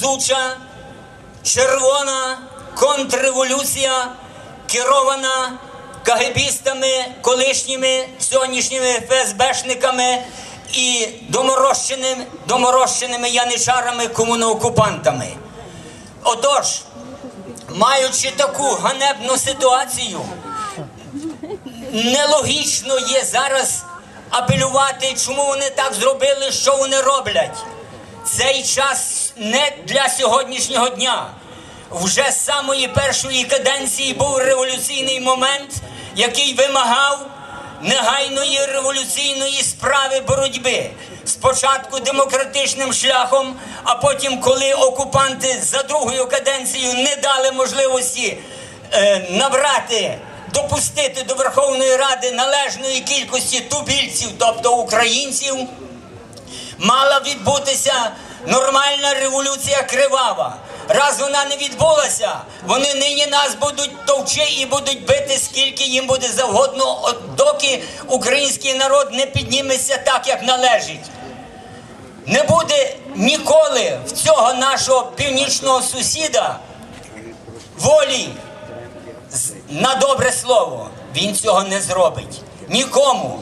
повзуча, червона контрреволюція, керована кагебістами, колишніми сьогоднішніми ФСБшниками і доморощеними, доморощеними яничарами, комуноокупантами. Отож, маючи таку ганебну ситуацію, нелогічно є зараз апелювати, чому вони так зробили, що вони роблять. Цей час не для сьогоднішнього дня. Вже з самої першої каденції був революційний момент, який вимагав негайної революційної справи боротьби. Спочатку демократичним шляхом, а потім, коли окупанти за другою каденцією не дали можливості е, набрати, допустити до Верховної Ради належної кількості тубільців, тобто українців, мала відбутися нормальна революція кривава. Раз вона не відбулася, вони нині нас будуть товчи і будуть бити, скільки їм буде завгодно, доки український народ не підніметься так, як належить. Не буде ніколи в цього нашого північного сусіда волі на добре слово. Він цього не зробить. Нікому.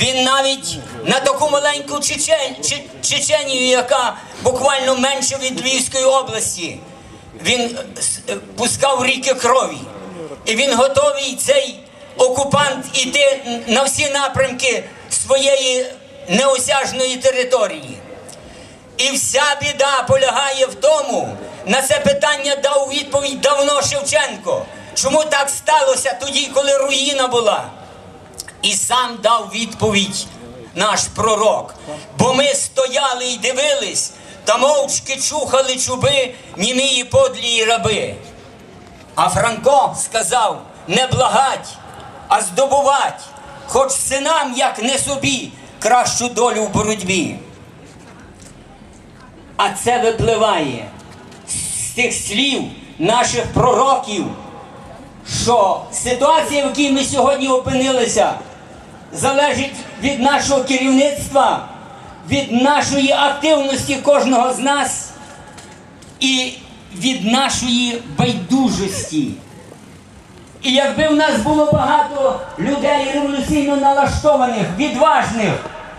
Він навіть на таку маленьку Чечен... Чеченію, яка буквально менше від Львівської області, він е, е, пускав ріки крові. І він готовий цей окупант іти на всі напрямки своєї неосяжної території. І вся біда полягає в тому, на це питання дав відповідь давно Шевченко. Чому так сталося тоді, коли руїна була? І сам дав відповідь наш пророк. Бо ми стояли і дивились, та мовчки чухали чуби німії подлії раби. А Франко сказав не благать, а здобувать, хоч синам, як не собі, кращу долю в боротьбі. А це випливає з тих слів наших пророків, що ситуація, в якій ми сьогодні опинилися, залежить від нашого керівництва, від нашої активності кожного з нас і від нашої байдужості. І якби в нас було багато людей революційно налаштованих, відважних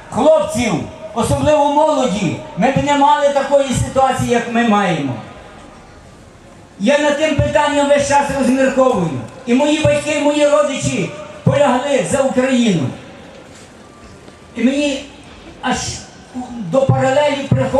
хлопців, особливо молоді, ми б не мали такої ситуації, як ми маємо. Я над тим питанням весь час розмірковую. І мої батьки, і мої родичі полягли за Україну. І мені аж до паралелі приходить.